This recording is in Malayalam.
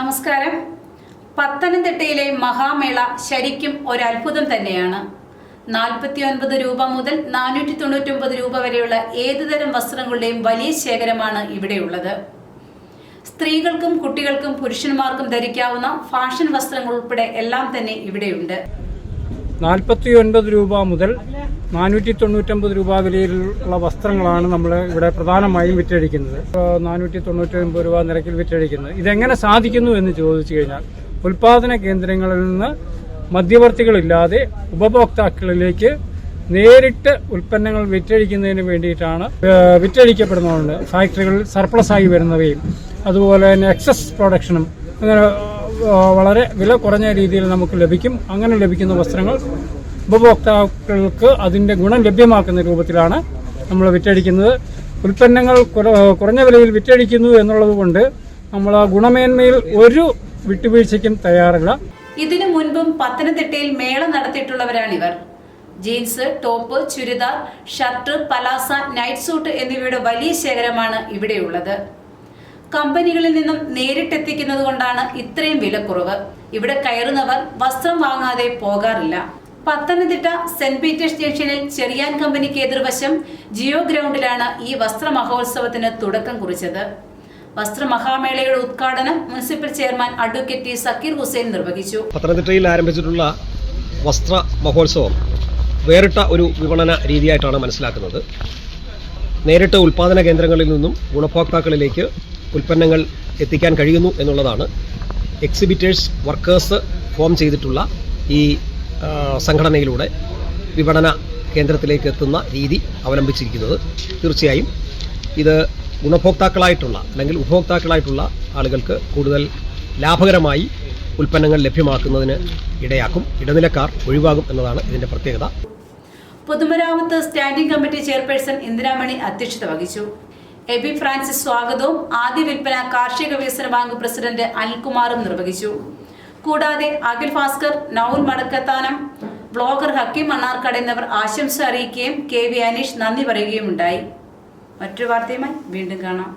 നമസ്കാരം. പത്തനംതിട്ടയിലെ മഹാമേള ശരിക്കും ഒരു അത്ഭുതം തന്നെയാണ്. നാൽപ്പത്തി ഒൻപത് രൂപ മുതൽ നാനൂറ്റി തൊണ്ണൂറ്റൊമ്പത് രൂപ വരെയുള്ള ഏതുതരം വസ്ത്രങ്ങളുടെയും വലിയ ശേഖരമാണ് ഇവിടെയുള്ളത്. സ്ത്രീകൾക്കും കുട്ടികൾക്കും പുരുഷന്മാർക്കും ധരിക്കാവുന്ന ഫാഷൻ വസ്ത്രങ്ങൾ ഉൾപ്പെടെ എല്ലാം തന്നെ ഇവിടെയുണ്ട്. നാൽപ്പത്തി ഒൻപത് രൂപ മുതൽ നാനൂറ്റി തൊണ്ണൂറ്റൊമ്പത് രൂപ വിലയിലുള്ള വസ്ത്രങ്ങളാണ് നമ്മൾ ഇവിടെ പ്രധാനമായും വിറ്റഴിക്കുന്നത്. നാനൂറ്റി തൊണ്ണൂറ്റി ഒൻപത് രൂപ നിരക്കിൽ വിറ്റഴിക്കുന്നത്. ഇതെങ്ങനെ സാധിക്കുന്നു എന്ന് ചോദിച്ചു കഴിഞ്ഞാൽ ഉൽപാദന കേന്ദ്രങ്ങളിൽ നിന്ന് മധ്യവർത്തികളില്ലാതെ ഉപഭോക്താക്കളിലേക്ക് നേരിട്ട് ഉൽപ്പന്നങ്ങൾ വിറ്റഴിക്കുന്നതിന് വേണ്ടിയിട്ടാണ് വിറ്റഴിക്കപ്പെടുന്നതുകൊണ്ട് ഫാക്ടറികളിൽ സർപ്ലസ് ആയി വരുന്നവയും അതുപോലെ തന്നെ എക്സസ് പ്രൊഡക്ഷനും അങ്ങനെ വളരെ വില കുറഞ്ഞ രീതിയിൽ നമുക്ക് ലഭിക്കും. അങ്ങനെ ലഭിക്കുന്ന വസ്ത്രങ്ങൾ ഉപഭോക്താക്കൾക്ക് അതിന്റെ ഗുണം ലഭ്യമാക്കുന്ന രൂപത്തിലാണ് നമ്മൾ വിറ്റഴിക്കുന്നത്. ഉൽപ്പന്നങ്ങൾ കുറഞ്ഞ വിലയിൽ വിറ്റഴിക്കുന്നു എന്നുള്ളത് കൊണ്ട് നമ്മൾ ആ ഗുണമേന്മയിൽ ഒരു വിട്ടുവീഴ്ചയ്ക്കും തയ്യാറില്ല. ഇതിനു മുൻപും പത്തനംതിട്ടയിൽ മേള നടത്തിയിട്ടുള്ളവരാണിവർ. Jeans top churidar shirt palazzo night suit എന്നിവയുടെ വലിയ ശേഖരമാണ് ഇവിടെയുള്ളത്. കമ്പനികളിൽ നിന്നും നേരിട്ടെത്തിക്കുന്നത് കൊണ്ടാണ് ഇത്രയും വിലക്കുറവ്. ഇവിടെ കയറുന്നവർ വസ്ത്രം വാങ്ങാതെ പോകാറില്ല. പത്തനംതിട്ട സെന്റ് പീറ്റേഴ്സ് ജംഗ്ഷനിൽ ചെറിയാൻ കമ്പനിക്ക് എതിർവശം ജിയോ ഗ്രൗണ്ടിലാണ് ഈ വസ്ത്ര മഹോത്സവത്തിന് തുടക്കം കുറിച്ചത്. വസ്ത്രമഹാമേളയുടെ ഉദ്ഘാടനം municipal chairman advocate T Zakir Hussain നിർവഹിച്ചു. പത്തനംതിട്ടയിൽ ആരംഭിച്ചിട്ടുള്ള വസ്ത്ര മഹോത്സവം വേറിട്ട ഒരു വിപണന രീതിയായിട്ടാണ് മനസ്സിലാക്കുന്നത്. നേരിട്ട് ഉൽപ്പാദന കേന്ദ്രങ്ങളിൽ നിന്നും ഗുണഭോക്താക്കളിലേക്ക് ഉൽപ്പന്നങ്ങൾ എത്തിക്കാൻ കഴിയുന്നു എന്നുള്ളതാണ്. എക്സിബിറ്റേഴ്സ് വർക്കേഴ്സ് ഫോം ചെയ്തിട്ടുള്ള ഈ സംഘടനയിലൂടെ വിപണന കേന്ദ്രത്തിലേക്ക് എത്തുന്ന രീതി അവലംബിച്ചിരിക്കുന്നത്. തീർച്ചയായും ഇത് ഗുണഭോക്താക്കളായിട്ടുള്ള അല്ലെങ്കിൽ ഉപഭോക്താക്കളായിട്ടുള്ള ആളുകൾക്ക് കൂടുതൽ ലാഭകരമായി ഉൽപ്പന്നങ്ങൾ ലഭ്യമാക്കുന്നതിന് ഇടയാക്കും. ഇടനിലക്കാർ ഒഴിവാകും എന്നതാണ് ഇതിന്റെ പ്രത്യേകത. പൊതുമരാമത്ത് സ്റ്റാൻഡിംഗ് കമ്മിറ്റി ചെയർപേഴ്സൺ ഇന്ദിരാമണി അധ്യക്ഷത വഹിച്ചു. എബി ഫ്രാൻസിസ് സ്വാഗതവും ആദ്യ വിൽപ്പന കാർഷിക വികസന ബാങ്ക് പ്രസിഡന്റ് അനിൽകുമാറും നിർവഹിച്ചു. കൂടാതെ അഖിൽ ഭാസ്കർ നൌൽ മടക്കത്താനം ബ്ലോഗർ ഹക്കീം മണ്ണാർക്കട എന്നിവർ ആശംസ അറിയിക്കുകയും കെ വി അനീഷ് നന്ദി പറയുകയും ഉണ്ടായി മറ്റൊരു വാർത്തയുമായി വീണ്ടും കാണാം.